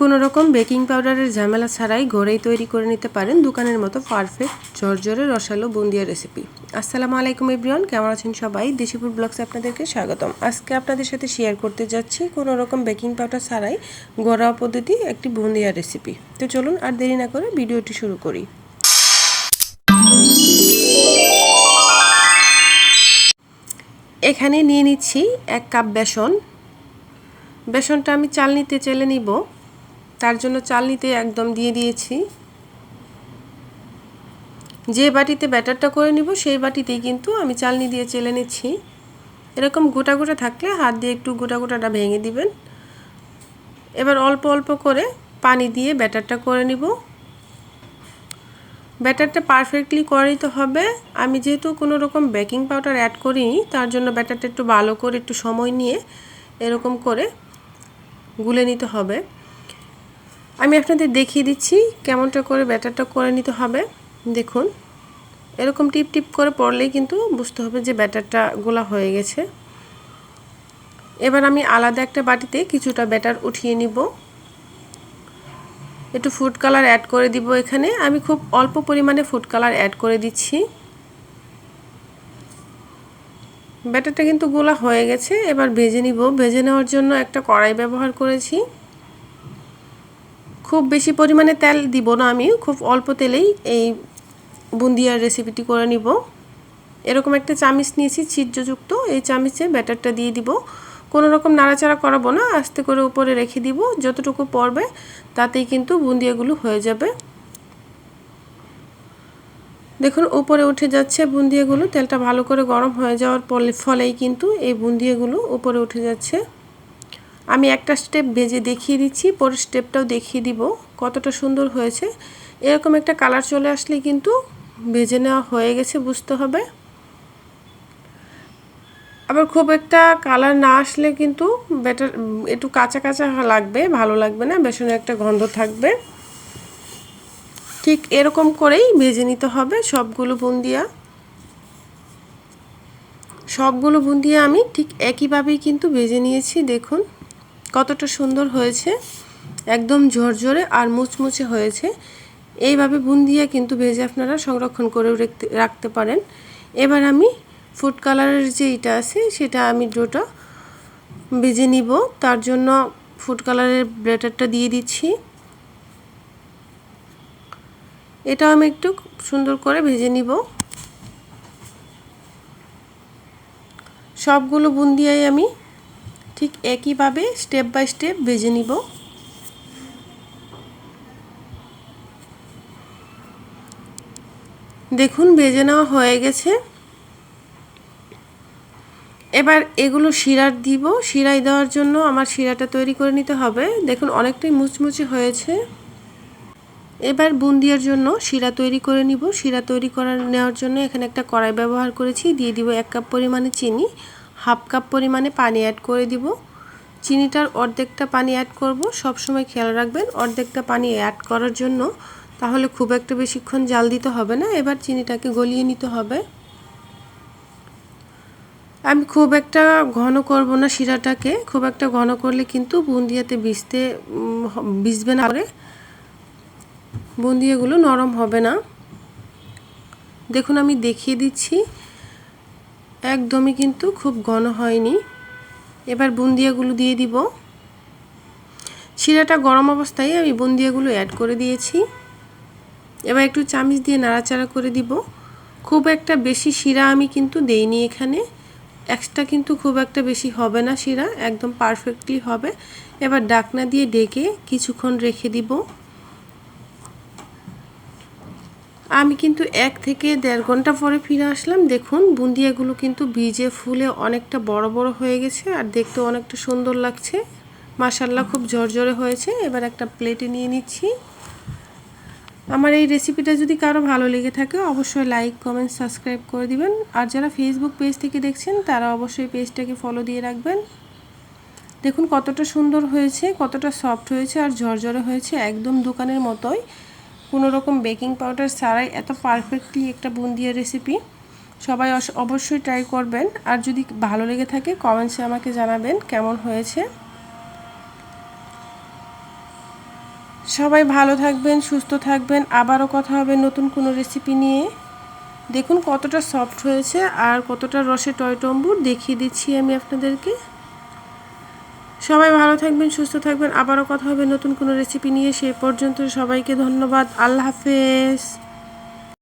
কোনো রকম বেকিং পাউডারের ঝামেলা ছাড়াই ঘরেই তৈরি করে নিতে পারেন দোকানের মতো পারফেক্ট, ঝরঝরে, রসালো, বুন্দিয়া রেসিপি আসসালামু আলাইকুম এভরিওয়ান, কেমন আছেন সবাই? দেশিপুর ব্লগসে আপনাদেরকে স্বাগতম। আজকে আপনাদের সাথে শেয়ার করতে যাচ্ছি কোনো রকম বেকিং পাউডার ছাড়াই ঘরোয়া পদ্ধতি একটি বুন্দিয়া রেসিপি তো চলুন আর দেরি না করে ভিডিওটি শুরু করি। এখানে নিয়ে নিচ্ছি এক কাপ বেসন। বেসনটা আমি চাল নিতে চেলে নিব। তার জন্য চালনিতে একদম দিয়ে দিয়েছি। যে বাটিতে ব্যাটারটা করে নিব, সেই বাটিতেই কিন্তু আমি চালনি দিয়ে চেলে নিচ্ছি। এরকম গোটা গোটা থাকলে হাত দিয়ে একটু গোটা গোটাটা ভেঙে দিবেন। এবার অল্প অল্প করে পানি দিয়ে ব্যাটারটা করে নিব। ব্যাটারটা পারফেক্টলি করে নিতে হবে। আমি যেহেতু কোনো রকম বেকিং পাউডার অ্যাড করিনি, তার জন্য ব্যাটারটা একটু ভালো করে একটু সময় নিয়ে এরকম করে গুলে নিতে হবে। আমি আপনাদের দেখিয়ে দিচ্ছি কেমনটা করে ব্যাটারটা করে নিতে হবে। দেখুন, এরকম টিপ টিপ করে পড়লেই কিন্তু বুঝতে হবে যে ব্যাটারটা গোলা হয়ে গেছে। এবার আমি আলাদা একটা বাটিতে কিছুটা ব্যাটার উঠিয়ে নিব। একটু ফুড কালার অ্যাড করে দিব এখানে। আমি খুব অল্প পরিমাণে ফুড কালার অ্যাড করে দিচ্ছি। ব্যাটারটা কিন্তু গোলা হয়ে গেছে। এবার ভেজে নিব। ভেজে নেওয়ার জন্য একটা কড়াই ব্যবহার করেছি। খুব বেশি পরিমাণে তেল দিব না আমি, খুব অল্প তেলেই এই বুন্দিয়ার রেসিপিটি করে নিব। এরকম একটা চামিচ নিয়েছি, ছিদ্রযুক্ত। এই চামিচে ব্যাটারটা দিয়ে দিব। কোনো রকম নাড়াচাড়া করাবো না, আস্তে করে উপরে রেখে দিব। যতটুকু পড়বে, তাতেই কিন্তু বুন্দিয়াগুলো হয়ে যাবে। দেখুন, উপরে উঠে যাচ্ছে বুন্দিয়াগুলো। তেলটা ভালো করে গরম হয়ে যাওয়ার ফলেই কিন্তু এই বুন্দিয়াগুলো উপরে উঠে যাচ্ছে। আমি একটা স্টেপ ভেজে দেখিয়ে দিচ্ছি, পরের স্টেপটাও দেখিয়ে দিব কতটা সুন্দর হয়েছে। এরকম একটা কালার চলে আসলে কিন্তু ভেজে নেওয়া হয়ে গেছে, বুঝতে হবে। আবার খুব একটা কালার না আসলে কিন্তু বেটার একটু কাঁচা কাঁচা লাগবে, ভালো লাগবে না, বেসনের একটা গন্ধ থাকবে। ঠিক এরকম করেই ভেজে নিতে হবে সবগুলো বুন্দিয়া। সবগুলো বুন্দিয়া আমি ঠিক একইভাবেই কিন্তু ভেজে নিয়েছি, দেখুন। কতটা সুন্দর হয়েছে, একদম ঝরঝরে আর মুচমুচে হয়েছে। এইভাবে বুন্দিয়া কিন্তু ভেজে আপনারা সংরক্ষণ করে রাখতে পারেন। এবার আমি ফুড কালারের যে এটা আছে, সেটা আমি ডোটা ভেজে নিব। তার জন্য ফুড কালারের ব্যাটারটা দিয়ে দিচ্ছি। এটা আমি একটু সুন্দর করে ভেজে নিব। সবগুলো বুন্দিয়াই আমি ঠিক একইভাবে স্টেপ বাই স্টেপ ভেজে নিব। দেখুন ভেজে নেওয়া হয়ে গেছে। এবার এগুলো শিরার দিব। শিরাই দেওয়ার জন্য আমার শিরাটা তৈরি করে নিতে হবে। দেখুন, অনেকটাই মুচমুচে হয়েছে। এবার বুন্দিয়ার জন্য শিরা তৈরি করে নিব। শিরা তৈরি করে নেওয়ার জন্য এখানে একটা কড়াই ব্যবহার করেছি। দিয়ে দিব এক কাপ পরিমাণে চিনি। হাফ কাপ পরিমাণে পানি অ্যাড করে দিব। চিনিটার অর্ধেকটা পানি অ্যাড করব। সব সময় খেয়াল রাখবেন, অর্ধেকটা পানি অ্যাড করার জন্য। তাহলে খুব একটা বেশিক্ষণ জাল দিতে হবে না, এবার চিনিটাকে গলিয়ে নিতে হবে। আমি খুব একটা ঘন করব না শিরাটাকে, খুব একটা ঘন করলে কিন্তু বুন্দিয়াতে ভিজতে ভিজবে না। করে বুন্দিয়াগুলো নরম হবে না। দেখুন আমি দেখিয়ে দিচ্ছি। একদমই কিন্তু খুব ঘন হয়নি। এবার বুন্দিয়াগুলো দিয়ে দিব। শিরাটা গরম অবস্থায় আমি বুন্দিয়াগুলো অ্যাড করে দিয়েছি। এবার একটু চামিচ দিয়ে নাড়াচাড়া করে দিব। খুব একটা বেশি শিরা আমি কিন্তু দেইনি এখানে। এক্সট্রা কিন্তু খুব একটা বেশি হবে না শিরা, একদম পারফেক্টলি হবে। এবার ডাকনা দিয়ে ডেকে কিছুক্ষণ রেখে দিব। আমি কিন্তু এক থেকে দেড় ঘণ্টা পরে ফিরে আসলাম। দেখুন, বুন্দিয়াগুলো কিন্তু ভিজে ফুলে অনেকটা বড় বড় হয়ে গেছে আর দেখতে অনেকটা সুন্দর লাগছে। মাসাল্লাহ খুব ঝরঝরে হয়েছে। এবার একটা প্লেটে নিয়ে নিচ্ছি। আমার এই রেসিপিটা যদি কারও ভালো লেগে থাকে, অবশ্যই লাইক, কমেন্ট, সাবস্ক্রাইব করে দিবেন। আর যারা ফেসবুক পেজ থেকে দেখছেন, তারা অবশ্যই পেজটাকে ফলো দিয়ে রাখবেন। দেখুন কতটা সুন্দর হয়েছে, কতটা সফট হয়েছে আর ঝরঝরে হয়েছে একদম দোকানের মতোই। কোনো রকম বেকিং পাউডার ছাড়াই এত পারফেক্টলি একটা বুন্দিয়া রেসিপি সবাই অবশ্যই ট্রাই করবেন। আর যদি ভালো লেগে থাকে কমেন্টসে আমাকে জানাবেন কেমন হয়েছে। সবাই ভালো থাকবেন, সুস্থ থাকবেন। আবারও কথা হবে নতুন কোনো রেসিপি নিয়ে। দেখুন কতটা সফট হয়েছে আর কতটা রসে টয় টয়টম্বুর। দেখিয়ে দিচ্ছি আমি আপনাদেরকে। সবাই ভালো থাকবেন, সুস্থ থাকবেন। আবারও কথা হবে নতুন কোনো রেসিপি নিয়ে। সে পর্যন্ত সবাইকে ধন্যবাদ। আল্লাহ হাফেজ।